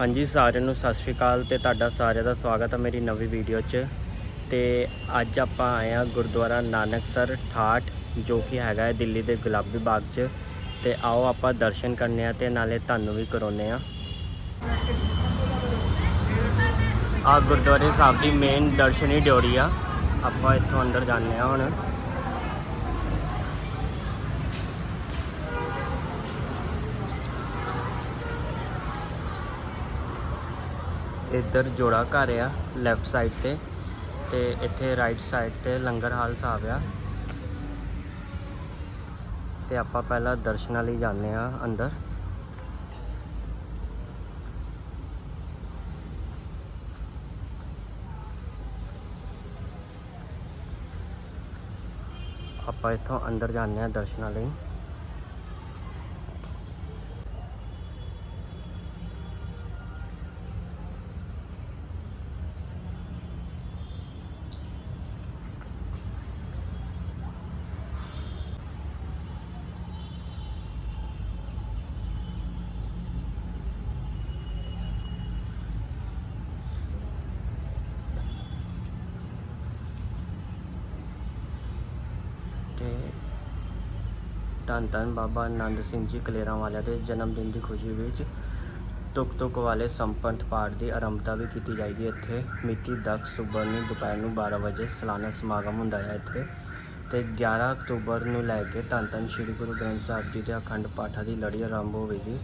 ਹਾਂਜੀ, ਸਾਰਿਆਂ ਨੂੰ ਸਤਿ ਸ਼੍ਰੀ ਅਕਾਲ ਤੇ ਤੁਹਾਡਾ ਸਾਰਿਆਂ ਦਾ ਸਵਾਗਤ ਹੈ ਮੇਰੀ ਨਵੀਂ ਵੀਡੀਓ 'ਚ। ਤੇ ਅੱਜ ਆਪਾਂ ਆਏ ਆ ਗੁਰਦੁਆਰਾ ਨਾਨਕਸਰ ਠਾਠ, ਜੋ ਕਿ ਹੈਗਾ ਹੈ ਦਿੱਲੀ ਦੇ ਗੁਲਾਬੀ ਬਾਗ 'ਚ। ਤੇ ਆਓ ਆਪਾਂ ਦਰਸ਼ਨ ਕਰਨੇ ਆ ਤੇ ਨਾਲੇ ਤੁਹਾਨੂੰ ਵੀ ਕਰਾਉਨੇ ਆ ਆ ਗੁਰਦੁਆਰੇ ਸਾਹਿਬ ਦੀ ਮੇਨ ਦਰਸ਼ਨੀ ਡਿਓਰੀ ਆ। ਆਪਾਂ ਇੱਥੋਂ ਅੰਦਰ ਜਾਂਦੇ ਆ ਹੁਣ। ਇੱਧਰ ਜੋੜਾ ਘਰ ਆ ਲੈਫਟ ਸਾਈਡ ਤੇ ਤੇ ਇੱਥੇ ਰਾਈਟ ਸਾਈਡ ਤੇ ਲੰਗਰ ਹਾਲ ਸਾਹਿਬ ਆ। ਤੇ ਆਪਾਂ ਪਹਿਲਾਂ ਦਰਸ਼ਨਾਂ ਲਈ ਜਾਂਦੇ ਆ ਅੰਦਰ। ਆਪਾਂ ਇੱਥੋਂ ਅੰਦਰ ਜਾਂਦੇ ਆ ਦਰਸ਼ਨਾਂ ਲਈ ਤੇ ਧੰਨ ਧੰਨ ਬਾਬਾ ਆਨੰਦ ਸਿੰਘ ਜੀ ਕਲੇਰਾਂ ਵਾਲਿਆਂ ਦੇ ਜਨਮ ਦਿਨ ਦੀ ਖੁਸ਼ੀ ਵਿੱਚ ਤੁਕ ਤੁਕ ਵਾਲੇ ਸੰਪੰਠ ਪਾਠ ਦੀ ਆਰੰਭਤਾ ਵੀ ਕੀਤੀ ਜਾਏਗੀ। ਇੱਥੇ ਮਿਤੀ 10 ਅਕਤੂਬਰ ਨੂੰ ਦੁਪਹਿਰ ਨੂੰ 12 ਵਜੇ ਸਾਲਾਨਾ ਸਮਾਗਮ ਹੁੰਦਾ ਹੈ ਇੱਥੇ ਤੇ 11 ਅਕਤੂਬਰ ਨੂੰ ਲੈ ਕੇ ਧੰਨ ਧੰਨ ਸ੍ਰੀ ਗੁਰੂ ਗ੍ਰੰਥ ਸਾਹਿਬ ਜੀ ਦੇ ਅਖੰਡ ਪਾਠਾਂ ਦੀ ਲੜੀ ਆਰੰਭ ਹੋਵੇਗੀ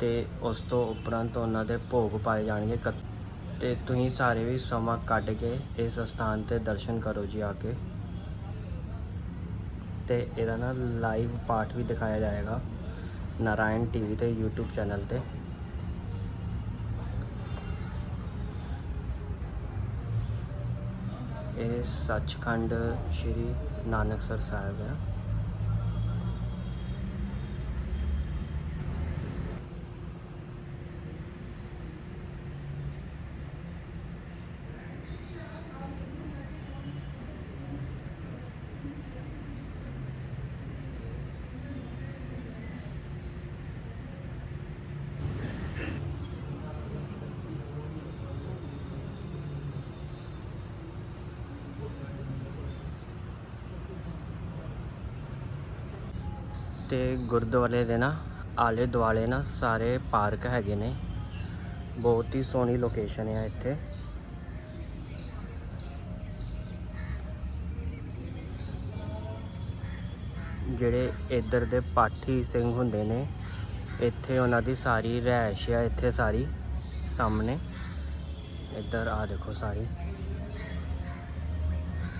ਤੇ ਉਸ ਤੋਂ ਉਪਰੰਤ ਉਹਨਾਂ ਦੇ ਭੋਗ ਪਾਏ ਜਾਣਗੇ। ਇਕੱਤ- ਤੇ ਤੁਸੀਂ ਸਾਰੇ ਵੀ ਸਮਾਂ ਕੱਢ ਕੇ ਇਸ ਸਥਾਨ ਤੇ ਦਰਸ਼ਨ ਕਰੋ ਜੀ ਆ ਕੇ। ਤੇ ਇਹਦਾ ਨਾ ਲਾਈਵ ਪਾਠ ਵੀ ਦਿਖਾਇਆ ਜਾਏਗਾ ਨਾਰਾਇਣ ਟੀਵੀ ਤੇ, YouTube ਚੈਨਲ ਤੇ। ਇਹ ਸੱਚਖੰਡ ਸ਼੍ਰੀ ਨਾਨਕਸਰ ਸਾਹਿਬ ਹੈ ਤੇ ਗੁਰਦੁਆਰੇ ਦੇ ਨਾ ਆਲੇ ਦੁਆਲੇ ਨਾ ਸਾਰੇ ਪਾਰਕ ਹੈਗੇ ਨੇ। ਬਹੁਤ ਹੀ ਸੋਹਣੀ ਲੋਕੇਸ਼ਨ ਹੈ ਇੱਥੇ। ਜਿਹੜੇ ਇੱਧਰ ਦੇ ਪਾਠੀ ਸਿੰਘ ਹੁੰਦੇ ਨੇ, ਇੱਥੇ ਉਹਨਾਂ ਦੀ ਸਾਰੀ ਰਿਹਾਇਸ਼ ਆ ਇੱਥੇ ਸਾਰੀ ਸਾਹਮਣੇ। ਇੱਧਰ ਆ ਦੇਖੋ ਸਾਰੀ।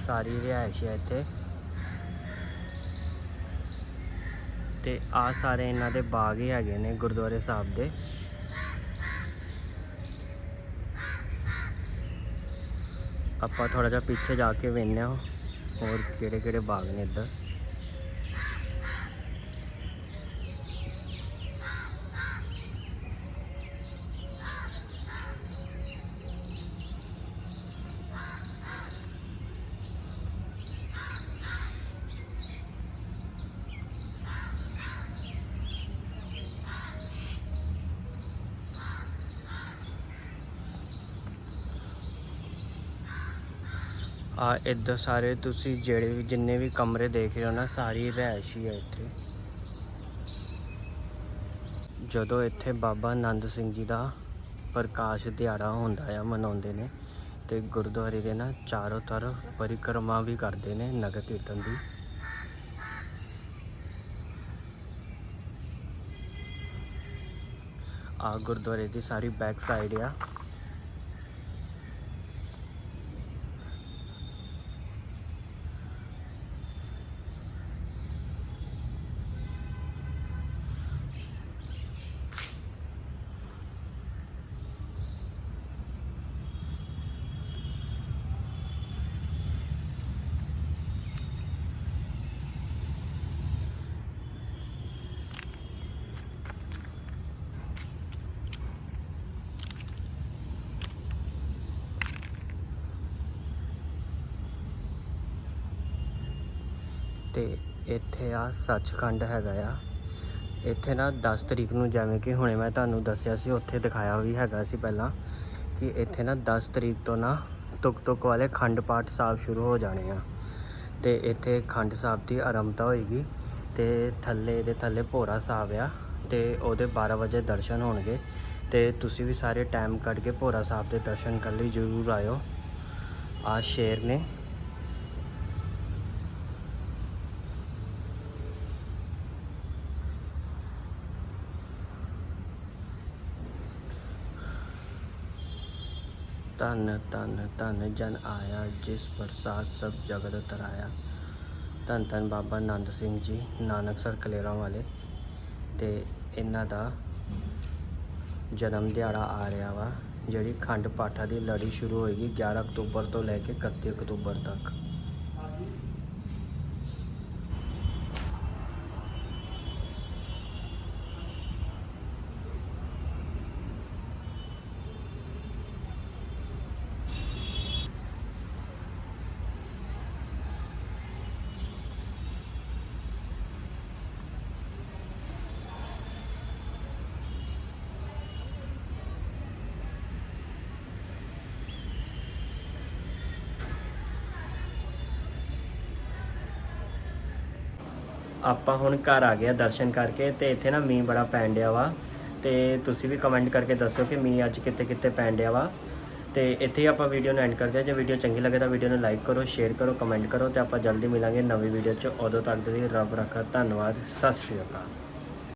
ਸਾਰੀ ਰਿਹਾਇਸ਼ ਹੈ ਇੱਥੇ। ਤੇ ਆ ਸਾਰੇ ਇਹਨਾਂ ਦੇ ਬਾਗ ਹੀ ਹੈਗੇ ਨੇ ਗੁਰਦੁਆਰੇ ਸਾਹਿਬ ਦੇ। ਆਪਾਂ ਥੋੜਾ ਜਿਹਾ ਪਿੱਛੇ ਜਾ ਕੇ ਵੇਖਦੇ ਹਾਂ ਹੋਰ ਕਿਹੜੇ ਕਿਹੜੇ ਬਾਗ ਨੇ ਇੱਧਰ। ਆ ਇੱਧਰ ਸਾਰੇ ਤੁਸੀਂ ਜਿਹੜੇ ਵੀ ਜਿੰਨੇ ਵੀ ਕਮਰੇ ਦੇਖ ਰਹੇ ਹੋ ਨਾ, ਸਾਰੀ ਰਿਹਾਇਸ਼ ਹੀ ਹੈ ਇੱਥੇ। ਜਦੋਂ ਇੱਥੇ ਬਾਬਾ ਆਨੰਦ ਸਿੰਘ ਜੀ ਦਾ ਪ੍ਰਕਾਸ਼ ਦਿਹਾੜਾ ਹੁੰਦਾ ਆ ਮਨਾਉਂਦੇ ਨੇ ਤੇ ਗੁਰਦੁਆਰੇ ਦੇ ਨਾ ਚਾਰੋਂ ਤਰਫ ਪਰਿਕਰਮਾ ਵੀ ਕਰਦੇ ਨੇ ਨਗਰ ਕੀਰਤਨ ਦੀ। ਆ ਗੁਰਦੁਆਰੇ ਦੀ ਸਾਰੀ ਬੈਕ ਸਾਈਡ ਆ। ਤੇ ਇੱਥੇ ਆ ਸੱਚਖੰਡ ਹੈਗਾ ਆ। ਇੱਥੇ ਨਾ 10 ਤਰੀਕ ਨੂੰ ਜਿਵੇਂ ਕਿ ਹੁਣੇ ਮੈਂ ਤੁਹਾਨੂੰ ਦੱਸਿਆ ਸੀ, ਉੱਥੇ ਦਿਖਾਇਆ ਵੀ ਹੈਗਾ ਸੀ ਪਹਿਲਾਂ ਕਿ ਇੱਥੇ ਨਾ 10 ਤਰੀਕ ਤੋਂ ਨਾ ਤੁਕ ਤੁਕ ਵਾਲੇ ਖੰਡ ਪਾਠ ਸਾਹਿਬ ਸ਼ੁਰੂ ਹੋ ਜਾਣੇ ਆ। ਤੇ ਇੱਥੇ ਖੰਡ ਸਾਹਿਬ ਦੀ ਆਰੰਭਤਾ ਹੋਏਗੀ ਤੇ ਥੱਲੇ ਦੇ ਥੱਲੇ ਭੋਰਾ ਸਾਹਿਬ ਆ ਤੇ ਉਹਦੇ 12 ਵਜੇ ਦਰਸ਼ਨ ਹੋਣਗੇ ਤੇ ਤੁਸੀਂ ਵੀ ਸਾਰੇ ਟਾਈਮ ਕੱਢ ਕੇ ਭੋਰਾ ਸਾਹਿਬ ਦੇ ਦਰਸ਼ਨ ਕਰਨ ਲਈ, ਜ਼ਰੂਰ ਆਇਓ। ਆ ਸ਼ੇਰ ਨੇ ਧੰਨ ਧੰਨ ਧੰਨ ਜਨ ਆਇਆ, ਜਿਸ ਪ੍ਰਸਾਦ ਸਭ ਜਗਤ ਤਰਾਇਆ। ਧੰਨ ਧੰਨ ਬਾਬਾ ਆਨੰਦ ਸਿੰਘ ਜੀ ਨਾਨਕਸਰ ਕਲੇਰਾਂ ਵਾਲੇ। ਤੇ ਇਹਨਾਂ ਦਾ ਜਨਮ ਦਿਹਾੜਾ ਆ ਰਿਹਾ ਵਾ, ਜਿਹੜੀ ਖੰਡ ਪਾਠਾਂ ਦੀ ਲੜੀ ਸ਼ੁਰੂ ਹੋਏਗੀ 11 ਅਕਤੂਬਰ ਤੋਂ ਲੈ ਕੇ 31 ਅਕਤੂਬਰ ਤੱਕ। ਆਪਾਂ ਹੁਣ ਘਰ ਆ ਗਏ ਆ ਦਰਸ਼ਨ ਕਰਕੇ ਤੇ ਇੱਥੇ ਨਾ ਮੀਂਹ ਬੜਾ ਪੈਣ ਡਿਆ ਵਾ ਤੇ ਤੁਸੀਂ ਵੀ ਕਮੈਂਟ ਕਰਕੇ ਦੱਸੋ ਕਿ ਮੀਂਹ ਅੱਜ ਕਿੱਥੇ ਕਿੱਥੇ ਪੈਣ ਡਿਆ ਵਾ। ਤੇ ਇੱਥੇ ਹੀ ਆਪਾਂ ਵੀਡੀਓ ਨੂੰ ਐਂਡ ਕਰਦੇ ਹਾਂ। ਜੇ ਵੀਡੀਓ ਚੰਗੀ ਲੱਗੇ ਤਾਂ ਵੀਡੀਓ ਨੂੰ ਲਾਈਕ ਕਰੋ ਸ਼ੇਅਰ ਕਰੋ ਕਮੈਂਟ ਕਰੋ ਤੇ ਆਪਾਂ ਜਲਦੀ ਮਿਲਾਂਗੇ ਨਵੀਂ ਵੀਡੀਓ 'ਚ। ਉਦੋਂ ਤੱਕ ਦੇ ਲਈ ਰੱਬ ਰੱਖਾ, ਧੰਨਵਾਦ। ਸਤਿ ਸ਼੍ਰੀ ਅਕਾਲ।